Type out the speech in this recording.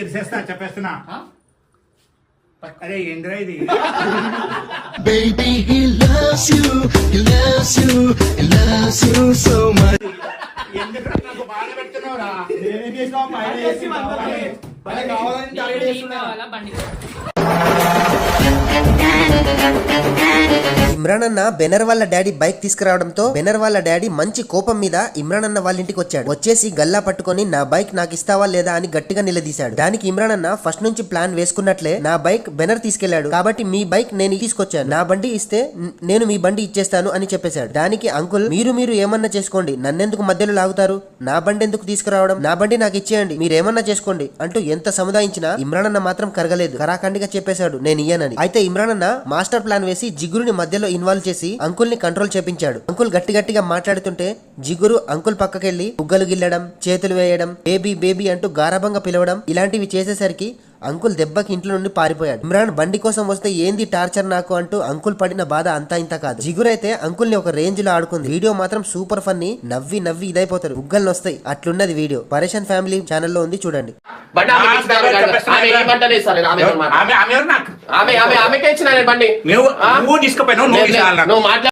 ఇరిసేస్తా చెప్పేస్తున్నా? అరే ఏంద్రా ఇది Baby, he loves you, he loves you, he loves you so much. ఎందుకు నాకు బాధ పెడుతున్నావురా నేనేం చేసినా పైన వేసి కావాలి. పైన కావాలని టార్గెట్ చేస్తున్నా. బండి ఇమ్రాన్ అన్న బెనర్ వాళ్ళ డాడీ బైక్ తీసుకురావడంతో బెనర్ వాళ్ళ డాడీ మంచి కోపం మీద ఇమ్రాన్ అన్న వాళ్ళ ఇంటికి వచ్చాడు వచ్చేసి గల్లా పట్టుకొని నా బైక్ నాకు ఇస్తావా లేదా? అని గట్టిగా నిలదీశాడు. దానికి ఇమ్రాన్ అన్న ఫస్ట్ నుంచి ప్లాన్ వేసుకున్నట్లే నా బైక్ బెనర్ తీసుకెళ్ళాడు కాబట్టి మీ బైక్ నేను తీసుకొచ్చాను. నా బండి ఇస్తే నేను మీ బండి ఇచ్చేస్తాను అని చెప్పేశాడు. దానికి అంకుల్ మీరు మీరు ఏమన్నా చేసుకోండి. నన్నెందుకు మధ్యలో లాగుతారు? నా బండి ఎందుకు తీసుకురావడం? నా బండి నాకు ఇచ్చేయండి మీరేమన్నా చేసుకోండి అంటూ ఎంత సముదాయించినా ఇమ్రాన్ అన్న మాత్రం కరగలేదు. కరాఖండిగా చెప్పేశాడు నేను ఇయ్యనని. అయితే ఇమ్రాన్ అన్న మాస్టర్ ప్లాన్ వేసి జిగురుని మధ్యలో ఇన్వాల్వ్ చేసి అంకుల్ని కంట్రోల్ చేపించాడు. అంకుల్ గట్టి గట్టిగా మాట్లాడుతుంటే జిగురు అంకుల్ పక్కకెళ్ళి బుగ్గలు గిల్లడం చేతులు వేయడం బేబీ బేబీ అంటూ గారాభంగా పిలవడం ఇలాంటివి చేసేసరికి అంకుల్ దెబ్బకి ఇంట్లో నుండి పారిపోయాడు. ఇమ్రాన్ బండి కోసం వస్తే ఏంది టార్చర్ నాకు అంటూ అంకుల్ పడిన బాధ అంతా ఇంత కాదు. జిగురైతే అంకుల్ని ఒక రేంజ్లో ఆడుకుంది. వీడియో మాత్రం సూపర్ ఫన్నీ నవ్వి నవ్వి ఇదైపోతారు. బుగ్గలు వస్తాయి. అట్లున్నది వీడియో. పరేషన్ ఫ్యామిలీ ఛానల్లో ఉంది చూడండి. నువ్వు